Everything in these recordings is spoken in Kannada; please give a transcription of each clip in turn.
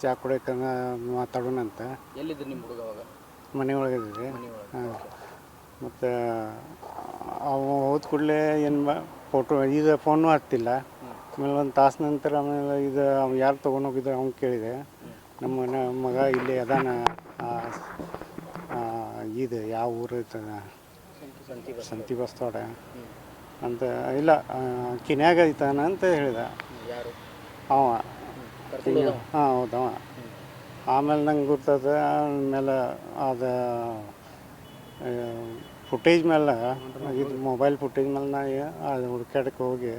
ಚಾ ಕುಡಿಯಕ ಮಾತಾಡೋಣ ಅಂತ. ನಿಮ್ಮ ಹುಡುಗ ಅವಾಗ? ಮನೆ ಒಳಗಿದ್ರಿ ಮನೆಯೊಳಗೆ. ಹಾಂ. ಮತ್ತು ಅವ ಹೋದ ಕೂಡಲೇ ಏನು ಫೋಟೋ ಇದು ಫೋನು ಹತ್ತಿಲ್ಲ ಆಮೇಲೆ ಒಂದು ತಾಸು ನಂತರ ಆಮೇಲೆ ಇದು ಅವ್ನು ಯಾರು ತೊಗೊಂಡೋಗಿದ್ರು ಅವ್ನು ಕೇಳಿದೆ. ನಮ್ಮ ಮನೆ ಮಗ ಇಲ್ಲಿ ಅದಾನ. ಆ, ಆ, ಇದು ಯಾವ ಊರು ಐತದ ಸಂತಿ ಬಸ್ ಸಂತಿ ಬಸ್ತೋಡ ಅಂತ ಇಲ್ಲ ಕಿನ್ಯಾಗ ಐತಾನ ಅಂತ ಹೇಳಿದ. ಯಾರು? ಅವ. ಹಾಂ ಹೌದವ. ಆಮೇಲೆ ನಂಗೆ ಗೊತ್ತದ ಆಮೇಲೆ ಅದು ಫುಟೇಜ್ ಮೇಲೆ ಇದು ಮೊಬೈಲ್ ಫುಟೇಜ್ ಮೇಲೆ ನಾ ಅದು ಹುಡ್ಕ್ಯಾಡಕ್ಕೆ ಹೋಗಿ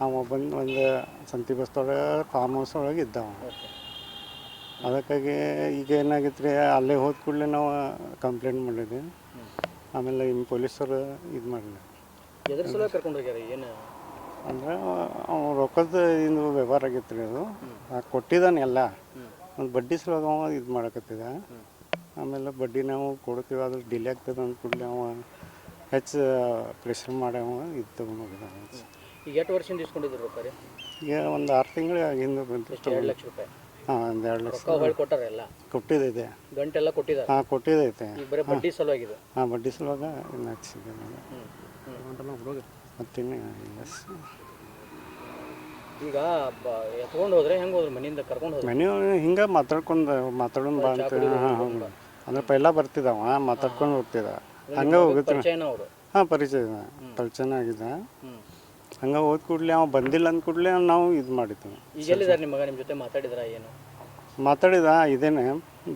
ಅವ ಬಂದು ಒಂದು ಸಂತಿ ಬಸ್ತೊಳಗೆ ಫಾರ್ಮ್ ಹೌಸ್ ಒಳಗೆ ಇದ್ದವ. ಅದಕ್ಕಾಗಿ ಈಗ ಏನಾಗಿತ್ತು ರೀ ಅಲ್ಲೇ ಹೋದ ಕೂಡಲೇ ನಾವು ಕಂಪ್ಲೇಂಟ್ ಮಾಡಿದ್ವಿ. ಆಮೇಲೆ ಇನ್ನು ಪೊಲೀಸರು ಇದು ಮಾಡಿದ್ರು ಅಂದ್ರೆ ಅವ್ನು ರೊಕ್ಕದ ಇದು ವ್ಯವಹಾರ ಆಗಿತ್ತು ರೀ ಅದು ಆ ಕೊಟ್ಟಿದ್ದಾನೆ ಎಲ್ಲ. ಒಂದು ಬಡ್ಡಿ ಸಲುವಾಗ ಅವ ಇದು ಮಾಡಕತ್ತಿದ. ಆಮೇಲೆ ಬಡ್ಡಿ ನಾವು ಕೊಡ್ತೀವಿ ಅದು ಡಿಲೇ ಆಗ್ತದೆ ಅಂತ ಕೂಡಲೇ ಅವ ಹೆಚ್ಚು ಪ್ರೆಷರ್ ಮಾಡಿ ಅವ ಇದು ತೊಗೊಂಡು ಹೋಗಿದ್ದಾನೆ ಈಗ ಎಷ್ಟು ವರ್ಷದಿಂದ ಇಸ್ಕೊಂಡಿದ್ರು ರೊಕ್ಕ ರೀ? ಈಗ ಒಂದು ಆರು ತಿಂಗಳು ಹಿಂದೆ ಬಂತು ಎರಡು ಲಕ್ಷ ರೂಪಾಯಿ? ಹಾಂ ಒಂದು ಎರಡು ಲಕ್ಷ. ಹೊಳ್ ಕೊಟ್ಟಾರ ಎಲ್ಲ? ಕೊಟ್ಟಿದ್ದೈತೆ ಗಂಟೆಲ್ಲ ಕೊಟ್ಟಿದ್ದಾರೆ ಹಾಂ ಕೊಟ್ಟಿದ್ದೈತೆ ಈಗ ಬರೀ ಬಡ್ಡಿ ಸಲುವಾಗಿದೆ ಹಾಂ ಬಡ್ಡಿ ಸಲುವಾಗ ಇನ್ನು ಹಚ್ಚಿದ್ದೆ ನಾನು ಮತ್ತಿನ್ನು ಇಲ್ಲ ಈಗ ಎತ್ಕೊಂಡು ಹೋದ್ರೆ ಹೆಂಗೆ ಹೋದ್ರು? ಮನೆಯಿಂದ ಕರ್ಕೊಂಡು ಹೋದ್ರೆ? ಮನೆಯೊಳಗೆ ಹಿಂಗೆ ಮಾತಾಡ್ಕೊಂಡು ಮಾತಾಡೋಣ ಬಾ ಅಂತ ಹಾಂ ಹೌದು ಅಂದ್ರೆ ಪೈಲ ಬರ್ತಿದ್ದಾವ ಮಾತಾಡ್ಕೊಂಡು ಹೋಗ್ತಿದ್ದ ಹಂಗೆ ಹೋಗುತ್ತೆ. ಅವರು. ಹಾಂ ಪರಿಚಯ ಪರಿಚಯನ ಆಗಿದ್ದ. ಹಂಗೆ ಹೋದ ಕೂಡಲೇ ಅವ ಬಂದಿಲ್ಲ ಅಂದ ಕೂಡಲೇ ನಾವು ಇದು ಮಾಡಿದ್ವಿ. ಈಗ ಎಲ್ಲಿದ್ದಾರೆ ನಿಮ್ಮ ಮಗ? ನಿಮ್ಮ ಜೊತೆ ಮಾತಾಡಿದ್ರ ಏನು? ಮಾತಾಡಿದ ಇದೇನೆ.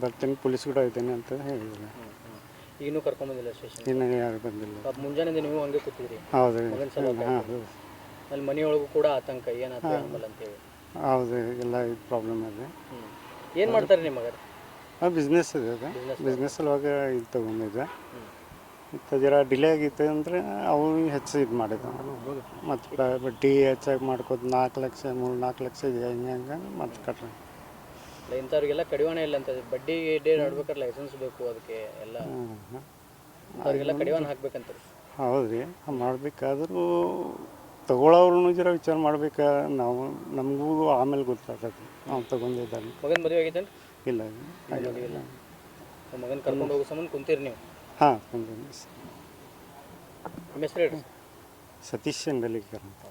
ಬರ್ತೀನಿ ಪೊಲೀಸ್ ಕೂಡ ಇದ್ದೇನೆ ಅಂತ ಹೇಳಿದ್ರು. ಈಗಲೂ ಕರ್ಕೊಂಬಂದಿಲ್ಲ ಸ್ಟೇಷನ್ ಇನ್ನು ಯಾರು ಬಂದಿಲ್ಲ. ಮುಂಜಾನೆ ಮುಂಜಾನೆಯಿಂದ ನೀವು ಹಂಗೆ ಕೂತಿದ್ರಿ. ಹೌದು. ಮಗನ ಸಲುವಾಗಿ ಹಾಂ ಹೌದು. ಅಲ್ಲಿ ಮನೆಯೊಳಗೂ ಕೂಡ ಆತಂಕ ಏನಾಯ್ತು ಆಮೇಲೆ ಅಂತೇಳಿ ಹೌದು ಎಲ್ಲ ಇದು. ಪ್ರಾಬ್ಲಮ್ ಇದೆ ಏನು ಮಾಡ್ತಾರೆ ನಿಮಗೆ ಮಗ? ಹಾಂ ಬಿಸ್ನೆಸ್ ಇದೆ ಅದು. ಬಿಸ್ನೆಸ್ ಸಲುವಾಗ ಇದು ತೊಗೊಂಡಿದ್ದೆ. ಮತ್ತು ಜರ ಡಿಲೇ ಆಗಿತ್ತು ಅಂದರೆ ಅವು ಹೆಚ್ಚು ಇದು ಮಾಡಿದ. ಮತ್ತು ಬಡ್ಡಿ ಹೆಚ್ಚಾಗಿ ಮಾಡ್ಕೋದು ನಾಲ್ಕು ಲಕ್ಷ ಮೂರು ನಾಲ್ಕು ಲಕ್ಷ ಇದೆ ಹಿಂಗೆ ಹಂಗೆ ಮತ್ತು ಇಂಥವ್ರಿಗೆಲ್ಲ ಕಡಿವಾಣ ಇಲ್ಲ ಅಂತ ಬಡ್ಡಿ ಡೇಟ್ ಆಡ್ಬೇಕಾದ್ರೆ ಲೈಸೆನ್ಸ್ ಬೇಕು ಅದಕ್ಕೆ ಎಲ್ಲ. ಅವ್ರಿಗೆಲ್ಲ ಕಡಿವಾಣ ಹಾಕ್ಬೇಕಂತ ಹೌದು ರೀ ಮಾಡಬೇಕಾದ್ರೂ ತಗೊಳ್ಳೋರು ಜರ ವಿಚಾರ ಮಾಡ್ಬೇಕ? ನಾವು ನಮಗೂ ಆಮೇಲೆ ಗೊತ್ತಾಗತ್ತೆ ನಾವು ತಗೊಂಡಿದ್ದಾನೆ ಮಗನ ಮದುವೆ ಆಗೈತೇನು ಇಲ್ಲ ಇಲ್ಲ. ಮಗನ ಕರ್ಕೊಂಡು ಹೋಗೋ ಸಂಬಂಧ ಕುಂತೀರಿ ನೀವು? ಹಾಂ ನಿಮ್ಮ ಹೆಸರು ಹೇಳ್ರಿ? ಸತೀಶ್ ಅಂಗಲಿಕರ್ ಅಂತ.